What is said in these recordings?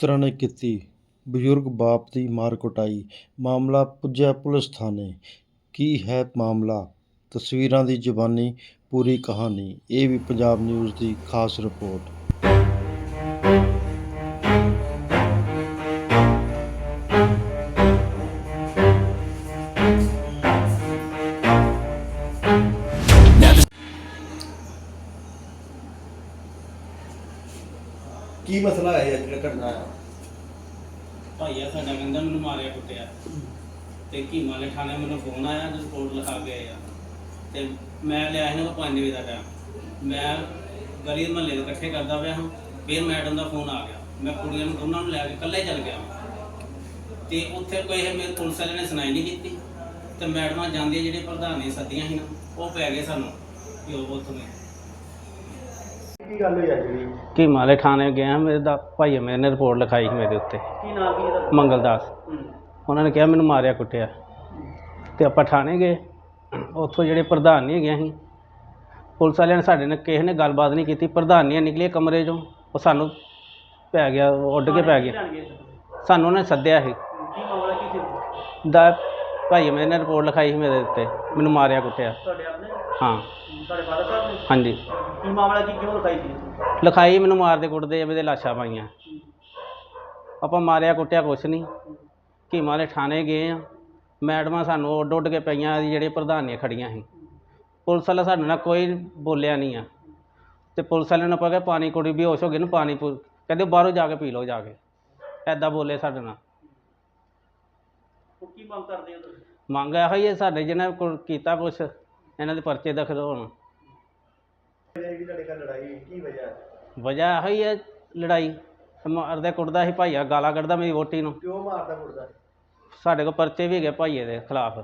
ਪੁੱਤਰਾਂ ਨੇ ਕੀਤੀ। ਬਜ਼ੁਰਗ ਬਾਪ ਦੀ ਮਾਰ ਕੁਟਾਈ। ਮਾਮਲਾ ਪੁੱਜਿਆ ਪੁਲਿਸ ਥਾਣੇ। ਕੀ ਹੈ ਮਾਮਲਾ? ਤਸਵੀਰਾਂ ਦੀ ਜ਼ੁਬਾਨੀ, ਪੂਰੀ ਕਹਾਣੀ। ਇਹ ਵੀ ਪੰਜਾਬ ਨਿਊਜ਼ ਦੀ ਖਾਸ ਰਿਪੋਰਟ। ਘਟਨਾ ਆ। ਭਾਈਆ ਸਾਡਾ ਕਹਿੰਦਾ ਮੈਨੂੰ ਮਾਰਿਆ ਕੁੱਟਿਆ। ਤੇ ਕੀਮਾ ਵਾਲੇ ਥਾਣੇ ਮੈਨੂੰ ਫੋਨ ਆਇਆ, ਤੇ ਰਿਪੋਰਟ ਲਿਖਾ ਕੇ ਆਇਆ ਤੇ ਮੈਂ ਲਿਆ ਇਹਨਾਂ ਕੋਲ 5 ਵਜੇ ਦਾ ਟਾਈਮ ਮੈਂ ਗਲੀ ਮਹੱਲੇ ਦੇ ਇਕੱਠੇ ਕਰਦਾ ਪਿਆ ਹਾਂ, ਫਿਰ ਮੈਡਮ ਦਾ ਫੋਨ ਆ ਗਿਆ। ਮੈਂ ਕੁੜੀਆਂ ਨੂੰ ਦੋਨਾਂ ਨੂੰ ਲੈ ਕੇ ਇਕੱਲੇ ਚੱਲ ਗਿਆ ਤੇ ਉੱਥੇ ਕੋਈ ਇਹ ਮੇਰੇ ਪੁਲਿਸ ਵਾਲੇ ਨੇ ਸੁਣਾਈ ਨਹੀਂ ਕੀਤੀ। ਤੇ ਮੈਡਮਾਂ ਜਾਂਦੀਆਂ ਜਿਹੜੇ ਪ੍ਰਧਾਨ ਨੇ ਸੱਦੀਆਂ ਸੀ ਨਾ, ਉਹ ਪੈ ਗਏ ਸਾਨੂੰ ਕਿ ਉਹ ਉੱਥੋਂ ਨੇ ਕੀ ਗੱਲ ਹੋਈ ਆ ਜਿਹੜੀ ਕੀਮਾ ਵਾਲੇ ਥਾਣੇ ਗਿਆ ਮੇਰੇ ਦਾ ਭਾਈਆ ਮੇਰੇ ਨੇ ਰਿਪੋਰਟ ਲਿਖਾਈ ਸੀ ਮੇਰੇ ਉੱਤੇ। ਕੀ ਨਾਮ ਕੀ ਇਹਦਾ ਮੰਗਲਦਾਸ। ਉਹਨਾਂ ਨੇ ਕਿਹਾ ਮੈਨੂੰ ਮਾਰਿਆ ਕੁੱਟਿਆ। ਤੇ ਆਪਾਂ ਥਾਣੇ ਗਏ। ਉੱਥੋਂ ਜਿਹੜੇ ਪ੍ਰਧਾਨ ਨਹੀਂ ਹੈਗੇ ਅਸੀਂ ਪੁਲਿਸ ਵਾਲਿਆਂ ਨੇ ਸਾਡੇ ਨਾਲ ਕਿਸੇ ਨੇ ਗੱਲਬਾਤ ਨਹੀਂ ਕੀਤੀ। ਪ੍ਰਧਾਨੀਆਂ ਨਿਕਲੀਆਂ ਕਮਰੇ 'ਚੋਂ ਉਹ ਸਾਨੂੰ ਪੈ ਗਿਆ ਉੱਡ ਕੇ ਪੈ ਗਿਆ। ਸਾਨੂੰ ਉਹਨੇ ਸੱਦਿਆ ਸੀ। ਕੀ ਮਾਮਲਾ ਕੀ ਸੀ? ਦਾ ਭਾਈ ਮੇਰੇ ਨੇ ਰਿਪੋਰਟ ਲਿਖਾਈ ਸੀ ਮੇਰੇ ਉੱਤੇ ਮੈਨੂੰ ਮਾਰਿਆ ਕੁੱਟਿਆ। ਤੁਹਾਡੇ ਆਪਣੇ ਹਾਂ। ਤੁਹਾਡੇ ਫਾਦਰ ਸਾਹਿਬ ਨੇ? ਹਾਂਜੀ। ਕੀ ਮਾਮਲਾ ਕੀ ਕਿਉਂ ਲਿਖਾਈ ਸੀ? ਲਿਖਾਈ ਮੈਨੂੰ ਮਾਰਦੇ ਕੁੱਟਦੇ ਐਵੇਂ ਦੇ ਲਾਸ਼ਾਂ ਪਾਈਆਂ। ਆਪਾਂ ਮਾਰਿਆ ਕੁੱਟਿਆ ਕੁਛ ਨਹੀਂ। ਕੀਮਾਂ ਵਾਲੇ ਥਾਣੇ ਗਏ ਆ। ਮੈਡਮਾਂ ਸਾਨੂੰ ਉੱਡ ਉੱਡ ਕੇ ਪਈਆਂ ਜਿਹੜੇ ਪ੍ਰਧਾਨੀਆਂ ਖੜੀਆਂ ਸੀ। ਪੁਲਿਸ ਵਾਲਾ ਸਾਡੇ ਨਾਲ ਕੋਈ ਬੋਲਿਆ ਨਹੀਂ ਆ। ਤੇ ਪੁਲਿਸ ਵਾਲੇ ਨੂੰ ਆਪਾਂ ਕਿਹਾ ਪਾਣੀ ਕੁੜੀ ਬੇਹੋਸ਼ ਹੋ ਗਈ ਨੂੰ ਪਾਣੀ ਪੂ ਕਹਿੰਦੇ ਬਾਹਰੋਂ ਜਾ ਕੇ ਪੀ ਲਓ ਜਾ ਕੇ। ਐਦਾਂ ਬੋਲੇ ਸਾਡੇ ਨਾਲ। ਕੀ ਮੰਗ ਕਰਦੇ ਹੋ ਤੁਸੀਂ? ਮੰਗ ਇਹੋ ਹੀ ਹੈ ਸਾਡੇ ਜਿਹਨਾਂ ਕੋਲ ਕੀਤਾ ਕੁਛ ਇਹਨਾਂ ਦੇ ਪਰਚੇ ਦਖਲ ਹੋਣ। ਜਿਹੜੀ ਤੁਹਾਡੇ ਘਰ ਲੜਾਈ ਕੀ ਵਜ੍ਹਾ ਹੈ? ਵਜ੍ਹਾ ਇਹੋ ਹੀ ਹੈ ਲੜਾਈ। ਮਾਰਦੇ ਕੁੱਟਦਾ ਸੀ ਭਾਈਆ ਗਾਲਾਂ ਕੱਢਦਾ ਮੇਰੀ ਵੋਟੀ ਨੂੰ। ਕਿਉਂ ਮਾਰਦਾ ਕੁੜਦਾ ਸਾਡੇ ਕੋਲ ਪਰਚੇ ਵੀ ਹੈਗੇ ਭਾਈਏ ਦੇ ਖਿਲਾਫ।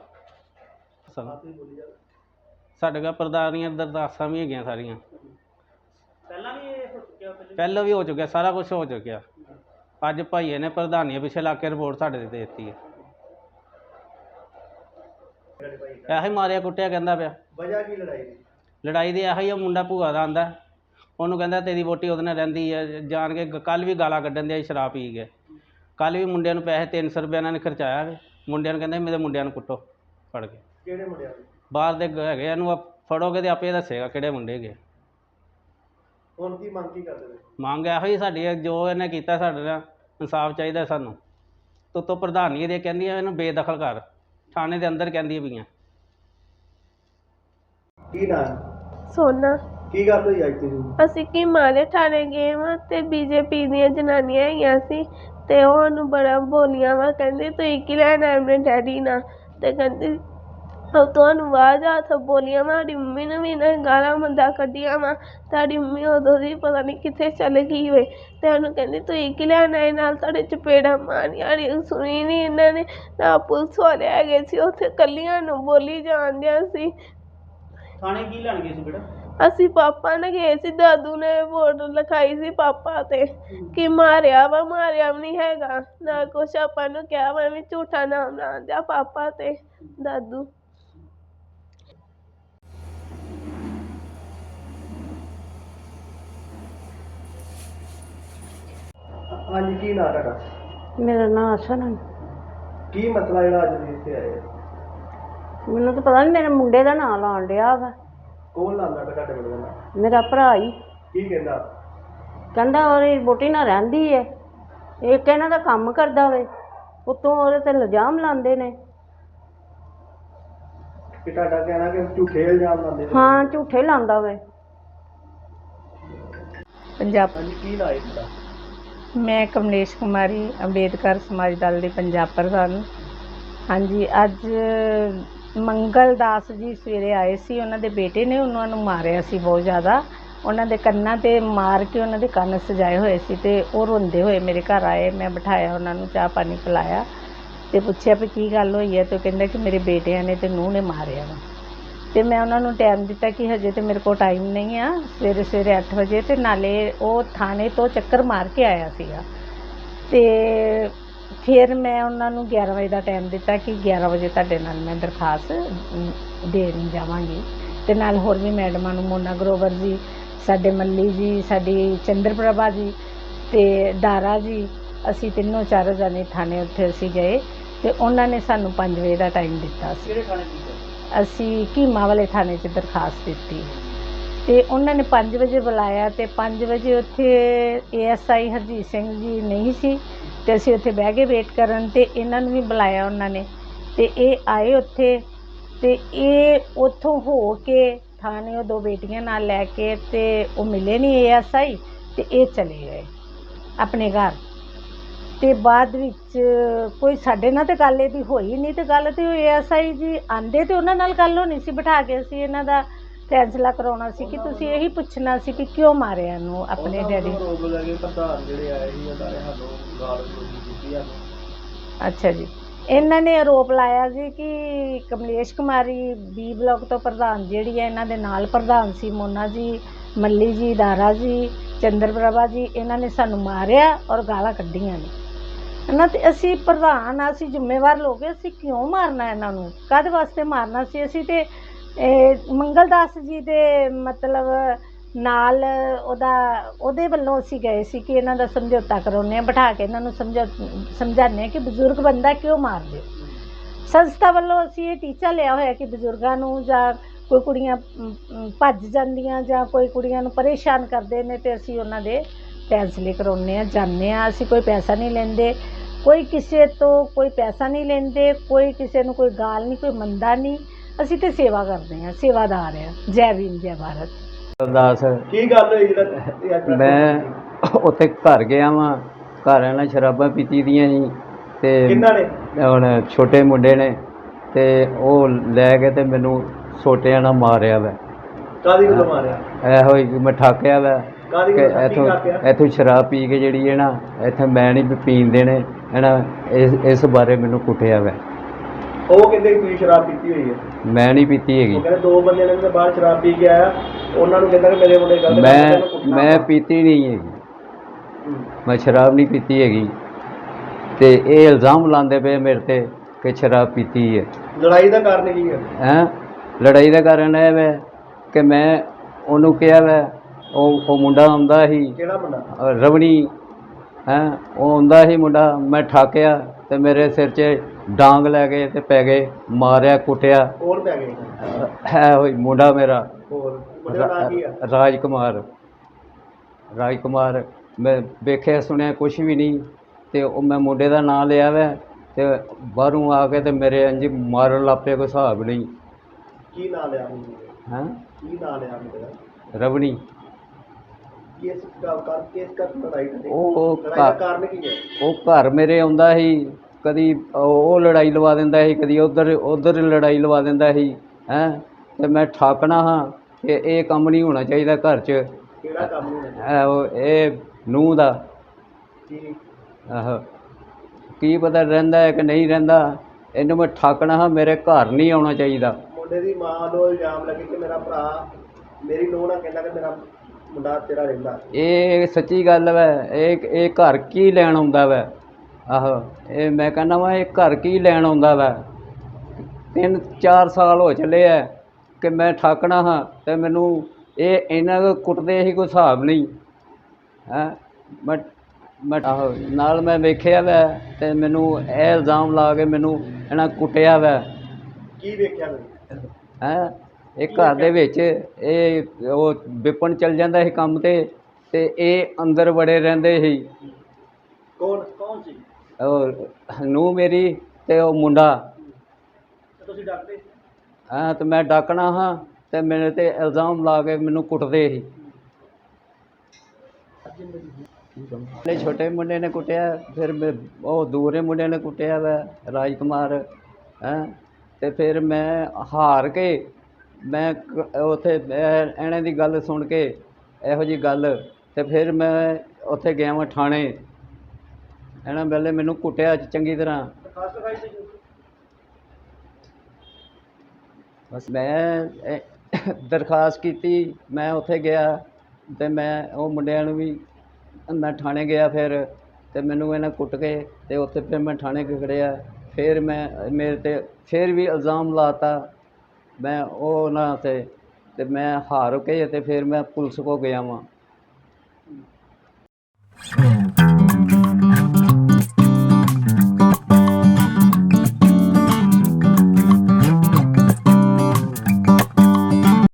ਸਾਥੀ ਬੋਲੀ ਜਾ ਸਾਡੇ ਕੋਲ ਪ੍ਰਧਾਨੀਆਂ ਦਰਦਾਸਾਂ ਵੀ ਹੈਗੀਆਂ ਸਾਰੀਆਂ। ਪਹਿਲਾਂ ਵੀ ਇਹ ਹੋ ਚੁੱਕਿਆ ਪਹਿਲੇ ਪਹਿਲਾਂ ਵੀ ਹੋ ਚੁੱਕਿਆ ਸਾਰਾ ਕੁਝ ਹੋ ਚੁੱਕਿਆ। ਅੱਜ ਭਾਈਏ ਨੇ ਪ੍ਰਧਾਨੀਆਂ ਪਿੱਛੇ ਲਾ ਕੇ ਰਿਪੋਰਟ ਸਾਡੇ ਤੇ ਦੇ ਦਿੱਤੀ ਹੈ। ਹੀ ਮਾਰਿਆ ਕੁੱਟਿਆ ਕਹਿੰਦਾ ਪਿਆ। ਵਜ੍ਹਾ ਕੀ ਲੜਾਈ ਦੀ? ਲੜਾਈ ਦੀ ਇਹੋ ਹੀ ਆ ਮੁੰਡਾ ਭੂਆ ਦਾ ਆਂਦਾ। ਉਹਨੂੰ ਕਹਿੰਦਾ ਤੇਰੀ ਵੋਟੀ ਉਹਦੇ ਨਾਲ ਰਹਿੰਦੀ ਹੈ ਜਾਣ ਕੇ ਕੱਲ ਵੀ ਗਾਲਾਂ ਕੱਢਣ ਦਿਆ ਸ਼ਰਾਬ ਪੀ ਕੇ। ਕੱਲ ਵੀ ਮੁੰਡਿਆਂ ਨੂੰ ਪੈਸੇ 300 ਰੁਪਏ ਇਹਨਾਂ ਨੇ ਖਰਚਾਇਆ ਵੇ। ਮੁੰਡਿਆਂ ਨੂੰ ਕਹਿੰਦੇ ਮੇਰੇ ਮੁੰਡਿਆਂ ਨੂੰ ਕੁੱਟੋ ਫੜ ਕੇ। ਕਿਹੜੇ ਮੁੰਡਿਆਂ ਨੂੰ? ਬਾਹਰ ਦੇ ਗ- ਹੈਗੇ ਇਹਨੂੰ ਆਪ- ਫੜੋਗੇ ਤੇ ਆਪੇ ਦੱਸੇਗਾ ਕਿਹੜੇ ਮੁੰਡੇ ਹੈਗੇ ਹੁਣ ਕੀ ਮੰਗ ਕੀ ਕਰਦੇ ਨੇ? ਮੰਗ ਇਹੋ ਹੀ ਸਾਡੀ ਹੈ, ਜੋ ਇਹਨੇ ਕੀਤਾ ਸਾਡੇ ਨਾਲ ਇਨਸਾਫ ਚਾਹੀਦਾ ਸਾਨੂੰ। ਤੋ ਤੋਂ ਪ੍ਰਧਾਨੀ ਦੇ ਕਹਿੰਦੀਆਂ ਇਹਨੂੰ ਬੇਦਖਲ ਕਰ। ਥਾਣੇ ਦੇ ਅੰਦਰ ਕਹਿੰਦੀਆਂ ਪਈਆਂ। ਕੀ ਨਾਮ? ਸੋਨਾ। ਕੀ ਗੱਲ ਹੋਈ ਅੱਜ ਤੁਸੀਂ? ਅਸੀਂ ਕੀ ਮਾਰੇ ਥਾਣੇ ਗਏ ਵਾਂ ਤੇ ਬੀਜੇਪੀ ਦੀਆਂ ਜਨਾਨੀਆਂ ਆਈਆਂ ਸੀ ਤੇ ਉਹ ਉਹਨੂੰ ਬੜਾ ਬੋਲੀਆਂ ਵਾ ਕਹਿੰਦੇ ਤੁਸੀਂ ਕੀ ਲੈਣਾ ਆਪਣੇ ਡੈਡੀ ਨਾਲ? ਤੇ ਕਹਿੰਦੀ ਉਹ ਤੁਹਾਨੂੰ ਆਵਾਜ਼ ਆ ਤਾਂ ਬੋਲੀਆਂ ਵਾ ਸਾਡੀ ਮੰਮੀ ਨੇ ਵੀ ਨਾ ਗਾਲਾਂ ਮੰਦਾ ਕੱਢੀਆਂ ਵਾ ਤੁਹਾਡੀ ਮੰਮੀ ਉਦੋਂ ਦੀ ਪਤਾ ਨਹੀਂ ਕਿੱਥੇ ਚਲੇ ਗਈ ਹੋਏ ਤੇ ਉਹਨੂੰ ਕਹਿੰਦੀ ਤੁਸੀਂ ਕੀ ਲੈਣਾ ਇਹ ਨਾਲ? ਤੁਹਾਡੇ ਚਪੇੜਾ ਮਾਰੀਆਂ ਨੀ ਸੁਣੀ ਨਹੀਂ ਇਹਨਾਂ ਨੇ ਨਾ ਪੁਲਿਸ ਵਾਲੇ ਹੈਗੇ ਸੀ ਉੱਥੇ ਕੱਲੀਆਂ ਨੂੰ ਬੋਲੀ ਜਾਂਦਿਆਂ ਸੀ। ਥਾਣੇ ਕੀ ਲੈਣ ਗਏ ਸੀ ਬੇਟਾ? ਅਸੀਂ ਪਾਪਾ ਨੇ ਗਏ ਸੀ ਦਾਦੂ ਨੇ ਵੋਟ ਲਿਖਾਈ ਸੀ ਪਾਪਾ ਤੇ। ਕਿ ਮਾਰਿਆ ਵਾ ਮਾਰਿਆ ਵੀ ਨਹੀਂ ਹੈਗਾ। ਨਾ ਕੁਛ ਆਪਾਂ ਨੂੰ ਕਿਹਾ ਵਾ ਵੀ ਝੂਠਾ ਨਾਮ ਨਾ ਦਿਆ ਪਾਪਾ ਤੇ ਦਾਦੂ। ਹਾਂਜੀ ਕੀ ਨਾਂ ਤੁਹਾਡਾ? ਮੇਰਾ ਨਾਮ ਹੈ ਕੀ ਮਸਲਾ ਜਿਹੜਾ ਅੱਜ ਤੁਸੀਂ ਇੱਥੇ ਆਏ ਹੋ? ਮੈਨੂੰ ਤਾਂ ਪਤਾ ਨਹੀਂ ਮੇਰੇ ਮੁੰਡੇ ਦਾ ਨਾਂ ਲਾਉਣ ਡਿਆ ਵਾ। ਕੌਣ ਲਾਉਂਦਾ ਪਿਆ ਤੁਹਾਡੇ ਮੁੰਡੇ ਦਾ ਨਾਂ? ਮੇਰਾ ਭਰਾ ਹੀ। ਕੀ ਕਹਿੰਦਾ? ਕਹਿੰਦਾ ਉਹਦੀ ਬੋਟੀ ਨਾਲ ਰਹਿੰਦੀ ਏ। ਇੱਕ ਇਹਨਾਂ ਦਾ ਕੰਮ ਕਰਦਾ ਵੇ। ਉਤੋਂ ਉਹਦੇ ਤੇ ਇਲਜ਼ਾਮ ਲਾਉਂਦੇ ਨੇ। ਕਿ ਤੁਹਾਡਾ ਕਹਿਣਾ ਕਿ ਝੂਠੇ ਇਲਜ਼ਾਮ ਲਾਉਂਦੇ ਨੇ? ਹਾਂ ਝੂਠੇ ਲਾਉਂਦਾ ਵੇ। ਪੰਜਾਬ ਹਾਂਜੀ ਕੀ ਹੈ ਤੁਹਾਡਾ? ਮੈਂ ਕਮਲੇਸ਼ ਕੁਮਾਰੀ ਅੰਬੇਦਕਰ ਸਮਾਜ ਦਲ ਦੀ ਪੰਜਾਬ ਪ੍ਰਧਾਨ। ਹਾਂਜੀ ਅੱਜ ਮੰਗਲ ਦਾਸ ਜੀ ਸਵੇਰੇ ਆਏ ਸੀ, ਉਹਨਾਂ ਦੇ ਬੇਟੇ ਨੇ ਉਹਨਾਂ ਨੂੰ ਮਾਰਿਆ ਸੀ ਬਹੁਤ ਜ਼ਿਆਦਾ। ਉਹਨਾਂ ਦੇ ਕੰਨਾਂ ਤੇ ਮਾਰ ਕੇ ਉਹਨਾਂ ਦੇ ਕੰਨ ਸਜਾਏ ਹੋਏ ਸੀ ਤੇ ਉਹ ਰੋਂਦੇ ਹੋਏ ਮੇਰੇ ਘਰ ਆਏ, ਮੈਂ ਬਿਠਾਇਆ ਉਹਨਾਂ ਨੂੰ, ਚਾਹ ਪਾਣੀ ਪਿਲਾਇਆ ਤੇ ਪੁੱਛਿਆ ਵੀ ਕੀ ਗੱਲ ਹੋਈ ਹੈ ਤੇ ਉਹ ਕਹਿੰਦਾ ਕਿ ਮੇਰੇ ਬੇਟਿਆਂ ਨੇ ਤੇ ਨੂੰਹ ਨੇ ਮਾਰਿਆ ਵਾ। ਤੇ ਮੈਂ ਉਹਨਾਂ ਨੂੰ ਟਾਈਮ ਦਿੱਤਾ ਕਿ ਹਜੇ ਤੇ ਮੇਰੇ ਕੋਲ ਟਾਈਮ ਨਹੀਂ ਆ, ਸਵੇਰੇ ਸਵੇਰੇ 8 ਵਜੇ ਤੇ ਨਾਲੇ ਉਹ ਥਾਣੇ ਤੋਂ ਚੱਕਰ ਮਾਰ ਕੇ ਆਇਆ ਸੀਗਾ। ਤੇ ਫਿਰ ਮੈਂ ਉਹਨਾਂ ਨੂੰ 11 ਵਜੇ ਦਾ ਟਾਈਮ ਦਿੱਤਾ ਕਿ 11 ਵਜੇ ਤੁਹਾਡੇ ਨਾਲ ਮੈਂ ਦਰਖਾਸਤ ਦੇਣ ਜਾਵਾਂਗੀ। ਤੇ ਨਾਲ ਹੋਰ ਵੀ ਮੈਡਮਾਂ ਨੂੰ ਮੋਨਾ ਗਰੋਵਰ ਜੀ ਸਾਡੇ ਮੱਲੀ ਜੀ ਸਾਡੀ ਚੰਦਰ ਪ੍ਰਭਾ ਜੀ ਤੇ ਦਾਰਾ ਜੀ ਅਸੀਂ ਤਿੰਨੋਂ ਚਾਰੋਂ ਜਾਣੇ ਥਾਣੇ ਉੱਥੇ ਅਸੀਂ ਗਏ ਤੇ ਉਹਨਾਂ ਨੇ ਸਾਨੂੰ 5 ਵਜੇ ਦਾ ਟਾਈਮ ਦਿੱਤਾ ਸੀ। ਕਿਹੜੇ ਥਾਣੇ ਕੀਤਾ ਅਸੀਂ ਕੀਮਾ ਵਾਲੇ ਥਾਣੇ 'ਚ ਦਰਖਾਸਤ ਦਿੱਤੀ। ਤੇ ਉਹਨਾਂ ਨੇ 5 ਵਜੇ ਬੁਲਾਇਆ ਤੇ 5 ਵਜੇ ਉੱਥੇ ਏਐਸਆਈ ਹਰਜੀਤ ਸਿੰਘ ਜੀ ਨਹੀਂ ਸੀ। ਤੇ ਅਸੀਂ ਉੱਥੇ ਬਹਿ ਕੇ ਵੇਟ ਕਰਨ ਤੇ ਇਹਨਾਂ ਨੂੰ ਵੀ ਬੁਲਾਇਆ ਉਹਨਾਂ ਨੇ। ਤੇ ਇਹ ਆਏ ਉੱਥੇ ਤੇ ਇਹ ਉੱਥੋਂ ਹੋ ਕੇ ਥਾਣੇ ਉਹ ਦੋ ਬੇਟੀਆਂ ਨਾਲ ਲੈ ਕੇ ਤੇ ਉਹ ਮਿਲੇ ਨਹੀਂ ਏਐਸਆਈ ਤੇ ਇਹ ਚਲੇ ਗਏ ਆਪਣੇ ਘਰ। ਤੇ ਬਾਅਦ ਵਿੱਚ ਕੋਈ ਸਾਡੇ ਨਾਲ ਤੇ ਗੱਲ ਇਹਦੀ ਹੋਈ ਨਹੀਂ ਤੇ ਗੱਲ ਤੇ ਉਹ ਏਐਸਆਈ ਜੀ ਆਂਦੇ ਤੇ ਉਹਨਾਂ ਨਾਲ ਗੱਲ ਹੋਣੀ ਸੀ ਬਿਠਾ ਕੇ ਅਸੀਂ ਇਹਨਾਂ ਦਾ ਫੈਸਲਾ ਕਰਾਉਣਾ ਸੀ ਕਿ ਤੁਸੀਂ ਇਹੀ ਪੁੱਛਣਾ ਸੀ ਕਿ ਕਿਉਂ ਮਾਰਿਆ ਇਹਨੂੰ ਆਪਣੇ ਡੈਡੀ ਨੂੰ। ਰੋਗ ਲੱਗੇ ਪ੍ਰਧਾਨ ਜਿਹੜੇ ਆਏ ਸੀ ਉਹਨਾਂ ਨੇ ਸਾਨੂੰ ਗਾਲ ਗਲੋਚ ਕੀਤੀ ਆ। ਅੱਛਾ ਜੀ। ਇਹਨਾਂ ਨੇ ਆਰੋਪ ਲਾਇਆ ਜੀ ਕਿ ਕਮਲੇਸ਼ ਕੁਮਾਰੀ ਬੀ ਬਲਾਕ ਤੋਂ ਪ੍ਰਧਾਨ ਜਿਹੜੀ ਹੈ ਇਹਨਾਂ ਦੇ ਨਾਲ ਪ੍ਰਧਾਨ ਸੀ ਮੋਨਾ ਜੀ ਮੱਲੀ ਜੀ ਦਾਰਾ ਜੀ ਚੰਦਰ ਪ੍ਰਭਾ ਜੀ ਇਹਨਾਂ ਨੇ ਸਾਨੂੰ ਮਾਰਿਆ ਔਰ ਗਾਲਾਂ ਕੱਢੀਆਂ ਨੇ। ਇਹਨਾਂ ਤੇ ਅਸੀਂ ਪ੍ਰਧਾਨ ਆ ਅਸੀਂ ਜ਼ਿੰਮੇਵਾਰ ਲੋਕ ਹਾਂ, ਅਸੀਂ ਕਿਉਂ ਮਾਰਨਾ ਇਹਨਾਂ ਨੂੰ? ਕਾਹਦੇ ਵਾਸਤੇ ਮਾਰਨਾ ਸੀ ਅਸੀਂ ਤੇ ਇਹ, ਮੰਗਲਦਾਸ ਜੀ ਦੇ ਮਤਲਬ ਨਾਲ ਉਹਦਾ ਉਹਦੇ ਵੱਲੋਂ ਅਸੀਂ ਗਏ ਸੀ ਕਿ ਇਹਨਾਂ ਦਾ ਸਮਝੌਤਾ ਕਰਾਉਂਦੇ ਹਾਂ ਬਿਠਾ ਕੇ ਇਹਨਾਂ ਨੂੰ ਸਮਝਾ ਸਮਝਾਉਂਦੇ ਹਾਂ ਕਿ ਬਜ਼ੁਰਗ ਬੰਦਾ ਕਿਉਂ ਮਾਰਦੇ ਹੋ। ਸੰਸਥਾ ਵੱਲੋਂ ਅਸੀਂ ਇਹ ਟੀਚਾ ਲਿਆ ਹੋਇਆ ਕਿ ਬਜ਼ੁਰਗਾਂ ਨੂੰ ਜਾਂ ਕੋਈ ਕੁੜੀਆਂ ਭੱਜ ਜਾਂਦੀਆਂ ਜਾਂ ਕੋਈ ਕੁੜੀਆਂ ਨੂੰ ਪਰੇਸ਼ਾਨ ਕਰਦੇ ਨੇ ਤੇ ਅਸੀਂ ਉਹਨਾਂ ਦੇ ਫੈਸਲੇ ਕਰਾਉਂਦੇ ਹਾਂ ਜਾਂਦੇ ਹਾਂ ਅਸੀਂ ਕੋਈ ਪੈਸਾ ਨਹੀਂ ਲੈਂਦੇ ਕੋਈ ਕਿਸੇ ਤੋਂ ਕੋਈ ਪੈਸਾ ਨਹੀਂ ਲੈਂਦੇ ਕੋਈ ਕਿਸੇ ਨੂੰ ਕੋਈ ਗਾਲ ਨਹੀਂ ਕੋਈ ਮੰਦਾ ਨਹੀਂ ਅਸੀਂ ਤੇ ਸੇਵਾ ਕਰਦੇ ਹਾਂ ਸੇਵਾਦਾਰ ਹਾਂ। ਜੈ ਭੀਮ ਜੈ ਭਾਰਤ। ਅਰਦਾਸ। ਕੀ ਗੱਲ ਹੋਈ ਜਿਹੜਾ ਅੱਜ ਮੈਂ ਉੱਥੇ ਘਰ ਗਿਆ ਵਾਂ ਘਰ ਨਾਲ ਸ਼ਰਾਬਾਂ ਪੀਤੀ ਦੀਆਂ ਸੀ ਤੇ ਕਿੰਨਾ ਨੇ? ਹੁਣ ਛੋਟੇ ਮੁੰਡੇ ਨੇ ਤੇ ਉਹ ਲੈ ਕੇ ਤੇ ਮੈਨੂੰ ਸੋਟਿਆਂ ਨਾਲ ਮਾਰਿਆ ਵਾ। ਕਾਦੀ ਵੱਲੋਂ ਮਾਰਿਆ? ਇਹੋ ਹੀ ਮੈਂ ਠਾਕਿਆ ਵਾ ਕਾਦੀ ਕਿ ਇਥੋਂ ਸ਼ਰਾਬ ਪੀ ਕੇ ਜਿਹੜੀ ਹੈ ਨਾ ਇੱਥੇ ਮੈਂ ਨਹੀਂ ਪੀਣ ਦੇਣੇ ਹੈ ਨਾ ਇਸ ਇਸ ਬਾਰੇ ਮੈਨੂੰ ਕੁੱਟਿਆ ਵਾ। ਉਹ ਕਹਿੰਦੇ ਤੁਸੀਂ ਸ਼ਰਾਬ ਪੀਤੀ ਹੋਈ ਹੈ। ਮੈਂ ਨਹੀਂ ਪੀਤੀ ਹੈਗੀ। ਉਹ ਕਹਿੰਦੇ ਦੋ ਬੰਦੇ ਨੇ ਬਾਹਰ ਸ਼ਰਾਬ ਪੀ ਕੇ ਆਇਆ। ਉਹਨਾਂ ਨੂੰ ਕਹਿੰਦਾ ਕਿ ਮੇਰੇ ਮੁੰਡੇ ਗਲਤ ਮੈਂ ਮੈਂ ਪੀਤੀ ਨਹੀਂ ਹੈਗੀ। ਹੂੰ। ਮੈਂ ਸ਼ਰਾਬ ਨਹੀਂ ਪੀਤੀ ਹੈਗੀ। ਤੇ ਇਹ ਇਲਜ਼ਾਮ ਲਾਉਂਦੇ ਪਏ ਮੇਰੇ ਤੇ ਕਿ ਸ਼ਰਾਬ ਪੀਤੀ ਹੈ। ਲੜਾਈ ਦਾ ਕਾਰਨ ਕੀ ਹੈ? ਹੈਂ? ਲੜਾਈ ਦਾ ਕਾਰਨ ਇਹ ਵੈ ਕਿ ਮੈਂ ਉਹਨੂੰ ਕਿਹਾ ਵੈ ਉਹ ਉਹ ਮੁੰਡਾ ਆਉਂਦਾ ਸੀ। ਕਿਹੜਾ ਮੁੰਡਾ? ਰਵਣੀ। ਹੈਂ? ਉਹ ਆਉਂਦਾ ਸੀ ਮੁੰਡਾ। ਮੈਂ ਠਾਕਿਆ। ਤੇ ਮੇਰੇ ਸਿਰ 'ਚ ਡਾਂਗ ਲੈ ਗਏ ਤੇ ਪੈ ਗਏ ਮਾਰਿਆ ਕੁੱਟਿਆ। ਹੋਰ ਪੈ ਗਏ? ਹੈ ਹੋਈ ਮੁੰਡਾ ਮੇਰਾ। ਹੋਰ ਮੁੰਡੇ ਦਾ ਨਾਂ ਕੀ ਆ? ਰਾਜ ਕੁਮਾਰ ਰਾਜ ਕੁਮਾਰ ਮੈਂ ਵੇਖਿਆ ਸੁਣਿਆ ਕੁਝ ਵੀ ਨਹੀਂ। ਤੇ ਉਹ ਮੈਂ ਮੁੰਡੇ ਦਾ ਨਾਂ ਲਿਆ ਵੈ ਤੇ ਬਾਹਰੋਂ ਆ ਕੇ ਤੇ ਮੇਰੇ ਇੰਜ ਮਾਰਨ ਲੱਪੇ ਕੋਈ ਹਿਸਾਬ ਨਹੀਂ। ਕੀ ਨਾਂ ਲਿਆ ਮੁੰਡੇ ਦਾ? ਹੈਂ? ਕੀ ਨਾਂ ਲਿਆ ਮੁੰਡੇ ਦਾ? ਰਵਣੀ ਕਿਸ ਦਾ ਕਰ ਕਿਸ ਕਰ ਲੜਾਈ ਕਰਦੇ ਉਹ ਉਹ ਲੜਾਈ ਦਾ ਘਰ ਕਾਰਨ ਕੀ ਹੈ? ਉਹ ਘਰ ਮੇਰੇ ਆਉਂਦਾ ਸੀ ਕਦੀ ਉਹ ਲੜਾਈ ਲਵਾ ਦਿੰਦਾ ਸੀ ਕਦੀ ਉਧਰ ਉਧਰ ਲੜਾਈ ਲਵਾ ਦਿੰਦਾ ਸੀ ਹੈਂ? ਤੇ ਮੈਂ ਠਾਕਣਾ ਹਾਂ ਕਿ ਇਹ ਕੰਮ ਨਹੀਂ ਹੋਣਾ ਚਾਹੀਦਾ ਘਰ 'ਚ। ਕਿਹੜਾ ਕੰਮ ਨਹੀਂ ਹੋਣਾ ਇਹ ਉਹ- ਇਹ ਨੂੰਹ ਦਾ। ਕੀ? ਆਹੋ। ਕੀ ਪਤਾ ਰਹਿੰਦਾ ਹੈ ਕਿ ਨਹੀਂ ਰਹਿੰਦਾ ਇਹਨੂੰ ਮੈਂ ਠਾਕਣਾ ਹਾਂ ਮੇਰੇ ਘਰ ਨਹੀਂ ਆਉਣਾ ਚਾਹੀਦਾ। ਮੁੰਡੇ ਦੀ ਮਾਂ ਨੂੰ ਇਲਜ਼ਾਮ ਲੱਗੇ ਕਿ ਮੇਰਾ ਭਰਾ ਮੇਰੀ ਨੂੰਹ ਨਾਲ ਕਹਿੰਦਾ ਕਿ ਮੇਰਾ ਮੁੰਡਾ ਤੇਰਾ ਰਹਿੰਦਾ। ਇਹ ਸੱਚੀ ਗੱਲ ਵੈ ਇਹ ਇਹ ਘਰ ਕੀ ਲੈਣ ਆਉਂਦਾ ਵੈ? ਆਹੋ ਇਹ ਮੈਂ ਕਹਿੰਦਾ ਵਾ ਇਹ ਘਰ ਕੀ ਲੈਣ ਆਉਂਦਾ ਵੈ? ਤਿੰਨ ਚਾਰ ਸਾਲ ਹੋ ਚੱਲੇ ਐ ਕਿ ਮੈਂ ਠਾਕਣਾ ਹਾਂ ਤੇ ਮੈਨੂੰ ਇਹ ਇਹਨਾਂ ਕੁ ਕੁੱਟਦੇ ਸੀ ਕੋਈ ਹਿਸਾਬ ਨਹੀਂ। ਹੈ ਮੈਂ ਮੈਂ ਆਹੋ ਨਾਲ ਮੈਂ ਵੇਖਿਆ ਵੈ ਤੇ ਮੈਨੂੰ ਇਹ ਇਲਜ਼ਾਮ ਲਾ ਕੇ ਮੈਨੂੰ ਇਹਨਾਂ ਕੁੱਟਿਆ ਵੈ। ਕੀ ਵੇਖਿਆ ਹੈਂ ਇਹ ਘਰ ਦੇ ਵਿੱਚ ਇਹ ਉਹ ਵਿਪਨ ਚਲ ਜਾਂਦਾ ਸੀ ਕੰਮ ਤੇ ਤੇ ਇਹ ਅੰਦਰ ਵੜੇ ਰਹਿੰਦੇ ਸੀ। ਕੌਣ ਕੌਣ ਸੀ? ਉਹ ਨੂੰ ਮੇਰੀ ਤੇ ਉਹ ਮੁੰਡਾ। ਤੇ ਤੁਸੀਂ ਡਰਦੇ? ਹਾਂ ਤੇ ਮੈਂ ਡਾਕਣਾ ਹਾਂ ਤੇ ਮੇਰੇ ਤੇ ਇਲਜ਼ਾਮ ਲਾ ਕੇ ਮੈਨੂੰ ਕੁੱਟਦੇ ਸੀ। ਪਹਿਲੇ ਛੋਟੇ ਮੁੰਡੇ ਨੇ ਕੁੱਟਿਆ ਫਿਰ ਮੈਂ- ਉਹ ਦੂਰੇ ਮੁੰਡੇ ਨੇ ਕੁੱਟਿਆ ਵਾ ਰਾਜ ਕੁਮਾਰ ਹੈਂ ਤੇ ਫਿਰ ਮੈਂ ਹਾਰ ਕੇ ਮੈਂ ਉੱਥੇ ਇਹਨਾਂ ਦੀ ਗੱਲ ਸੁਣ ਕੇ ਇਹੋ ਜਿਹੀ ਗੱਲ ਅਤੇ ਫਿਰ ਮੈਂ ਉੱਥੇ ਗਿਆ ਵਾਂ ਥਾਣੇ। ਇਹਨਾਂ ਵੇਲੇ ਮੈਨੂੰ ਕੁੱਟਿਆ ਚੰਗੀ ਤਰ੍ਹਾਂ। ਬਸ ਮੈਂ ਦਰਖਾਸਤ ਕੀਤੀ, ਮੈਂ ਉੱਥੇ ਗਿਆ ਅਤੇ ਮੈਂ, ਉਹ ਮੁੰਡਿਆਂ ਨੂੰ ਵੀ ਮੈਂ ਥਾਣੇ ਗਿਆ ਫਿਰ ਅਤੇ ਮੈਨੂੰ ਇਹਨਾਂ ਕੁੱਟ ਕੇ ਅਤੇ ਉੱਥੇ ਫਿਰ ਮੈਂ ਥਾਣੇ ਖੜਿਆ ਫਿਰ ਮੈਂ, ਮੇਰੇ ਤੇ ਫਿਰ ਵੀ ਇਲਜ਼ਾਮ ਲਾਤਾ ਮੈਂ ਉਹ ਨਾ ਤੇ ਅਤੇ ਮੈਂ ਹਾਰ ਕੇ ਅਤੇ ਫਿਰ ਮੈਂ ਪੁਲਿਸ ਕੋਲ ਗਿਆ ਵਾਂ।